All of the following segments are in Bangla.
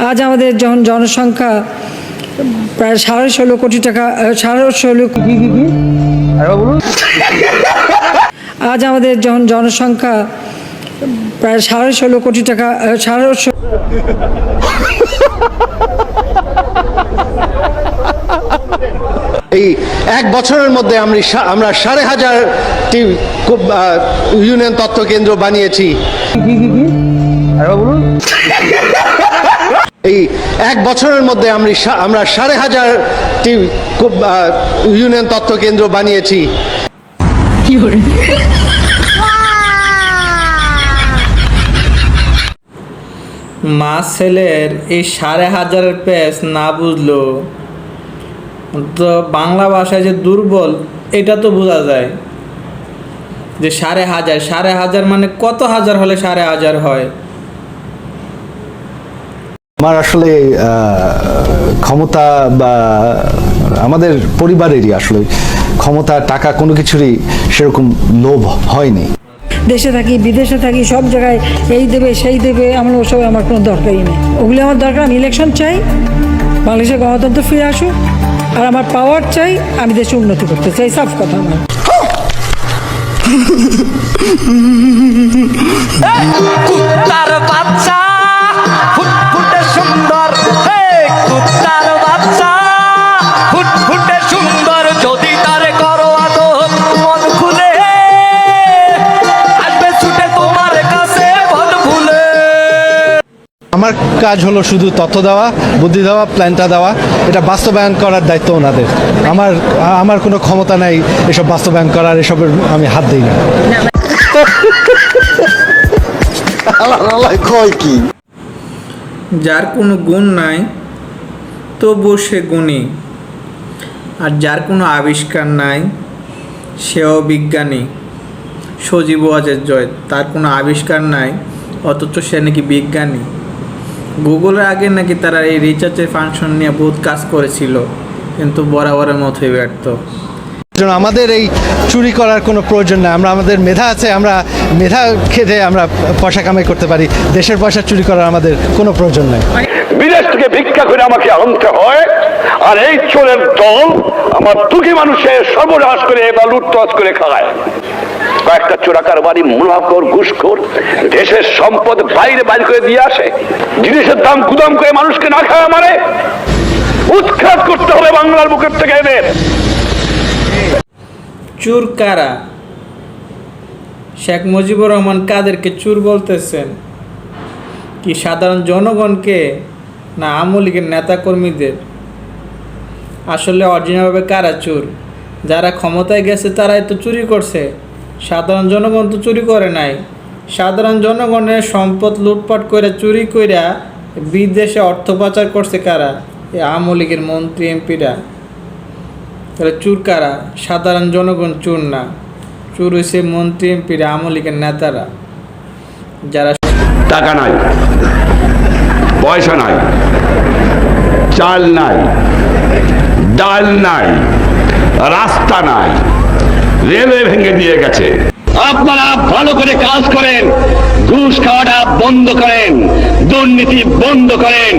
আজ আমাদের যখন জনসংখ্যা প্রায় সাড়ে ষোলো কোটি টাকা সাড়ে ষোলো আজ আমাদের যখন জনসংখ্যা প্রায় সাড়ে ষোলো কোটি টাকা সাড়ে ষোলো এই এক বছরের মধ্যে আমি সা- আমরা সাড়ে হাজারটি খুব, ইউনিয়ন তথ্য কেন্দ্র বানিয়েছি। এই এক বছরের মধ্যে আমরা সা- আমরা সাড়ে হাজারটি খুব, ইউনিয়ন তথ্য কেন্দ্র বানিয়েছি। মা ছেলের এই সাড়ে হাজারের পেজ না বুঝলো। তো বাংলা ভাষায় যে দুর্বল এটা তো বোঝা যায়। যে সাড়ে হাজার সাড়ে হাজার মানে কত হাজার হলে সাড়ে হাজার হয়? আমার আসলে ক্ষমতা বা আমাদের পরিবারেরই আসলে ক্ষমতা টাকা কোনো কিছুরই সেরকম লোভ হয়নি। দেশে থাকি বিদেশে থাকি সব জায়গায় এই দেবে সেই দেবে আমার ওসব আমার কোনো দরকারই নেই। ওগুলো আমার দরকার আমি ইলেকশন চাই বাংলাদেশের গণতন্ত্র ফিরে আসুক আর আমার পাওয়ার চাই আমি দেশে উন্নতি করতে চাই সব কথা আমার। আমার কাজ হলো শুধু তথ্য দেওয়া বুদ্ধি দেওয়া প্ল্যানটা দেওয়া। এটা বাস্তবায়ন করার দায়িত্ব ওনাদের। আমার আমার কোনো ক্ষমতা নাই এসব বাস্তবায়ন করার এসবের আমি হাত দিই না। কি? যার কোনো গুণ নাই তবুও সে গুণী। আর যার কোনো আবিষ্কার নাই সেও বিজ্ঞানী। সজীব ওয়াজের জয় তার কোনো আবিষ্কার নাই অথচ সে নাকি বিজ্ঞানী। গুগলের আগে নাকি তারা এই রিচার্জের ফাংশন নিয়ে বহুত কাজ করেছিল কিন্তু বরাবরের মতোই ব্যর্থ। জন্য আমাদের এই চুরি করার কোনো প্রয়োজন নাই আমরা আমাদের মেধা আছে আমরা মেধা খেতে আমরা পয়সা কামাই করতে পারি দেশের পয়সা চুরি করার আমাদের কোনো প্রয়োজন নাই। বিদেশ থেকে ভিক্ষা করে আমাকে আনতে হয় আর এই চোরের দল আমার দুঃখী মানুষের সর্বনাশ করে বা লুটতরাজ করে খায়। কয়েকটা চোরাকার বাড়ি মুনাফকর ঘুষখোর, দেশের সম্পদ বাইরে বাইরে করে দিয়ে আসে। জিনিসের দাম গুদাম করে মানুষকে না খাওয়া মানে উৎখাত করতে হবে বাংলার বুকের থেকে এদের। চুর কারা? শেখ মুজিবুর রহমান কাদেরকে চুর বলতেছেন? কি সাধারণ জনগণকে না আওয়ামী লীগের নেতাকর্মীদের? আসলে অরিজিনালভাবে কারা চুর? যারা ক্ষমতায় গেছে তারাই তো চুরি করছে। সাধারণ জনগণ তো চুরি করে নাই। সাধারণ জনগণের সম্পদ লুটপাট করে চুরি কইরা বিদেশে অর্থ পাচার করছে কারা? এই আওয়ামী লীগের মন্ত্রী, এমপিরা। তাহলে চুর কারা? সাধারণ জনগণ চুর না। চুর হয়েছে মন্ত্রী, এমপিরা, আওয়ামী লীগের নেতারা। যারা টাকা নাই, পয়সা নাই, চাল নাই, ডাল নাই, রাস্তা নাই রেলওয়ে ভেঙে দিয়ে গেছে। আপনারা ভালো করে কাজ করেন ঘুষ খাওয়াটা বন্ধ করেন দুর্নীতি বন্ধ করেন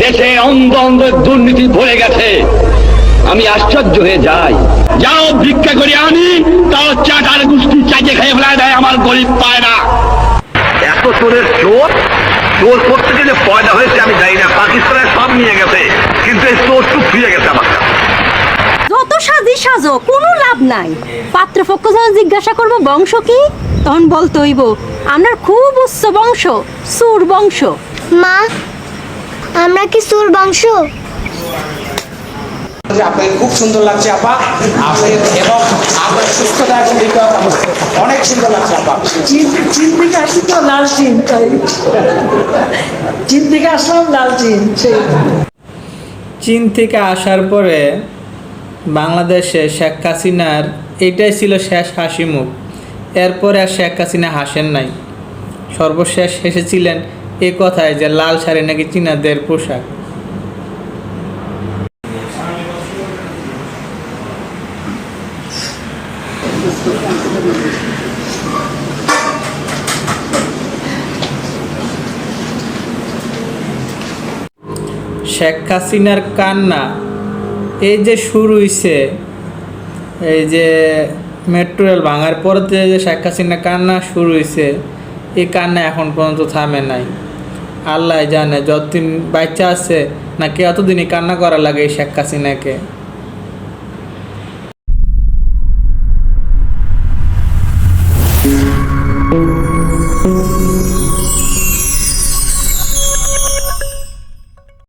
দেশে অন্ধ অন্ধ দুর্নীতি ভরে গেছে। আমি আশ্চর্য হয়ে যাই। যাও ভিক্ষা করে আনি তাও চাটার গোষ্ঠী চাইতে খেয়ে ফেলা দেয় আমার গরিব পায় না। এত চোরের চোর? চোর করতে গেলে পয়দা হয়েছে আমি জানি না। পাকিস্তানের সব নিয়ে গেছে কিন্তু এই চোর টুক ফিরে গেছে আমার কাছে। সাজি সাজো কোনো লাভ নাই। পাত্রপক্ষ যখন জিজ্ঞাসা করব বংশ কি? তখন বলতে হইব আপনার খুব উচ্চ বংশ সুর বংশ। মা আমরা কি সুর বংশ? আপনাকে খুব সুন্দর লাগছে আপা। আপনি এবং আপনার সুস্থতা এবং বিকাশ অনেক সুন্দর লাগছে আপা। চীন থেকে আসি তো লাল চীন তাই। চীন থেকে আসলাম লাল চীন থেকে আসার পরে বাংলাদেশে শেখ হাসিনার এটাই ছিল শেষ হাসি মুখ। এরপরে আর শেখ হাসিনা হাসেন নাই। সর্বশেষ হেসেছিলেন এ কথায় যে লাল শাড়ি নাকি চীনাদের পোশাক। শেখ হাসিনার কান্না এই যে শুরু হইছে, এই যে মেট্রো রেল ভাঙার পর যে শেখ হাসিনা কান্না শুরু হয়েছে এই কান্না এখন পর্যন্ত থামে নাই। আল্লাহ জানে যতদিন বাচ্চা আছে, নাকি অতদিনই কান্না করা লাগে এই শেখ হাসিনাকে।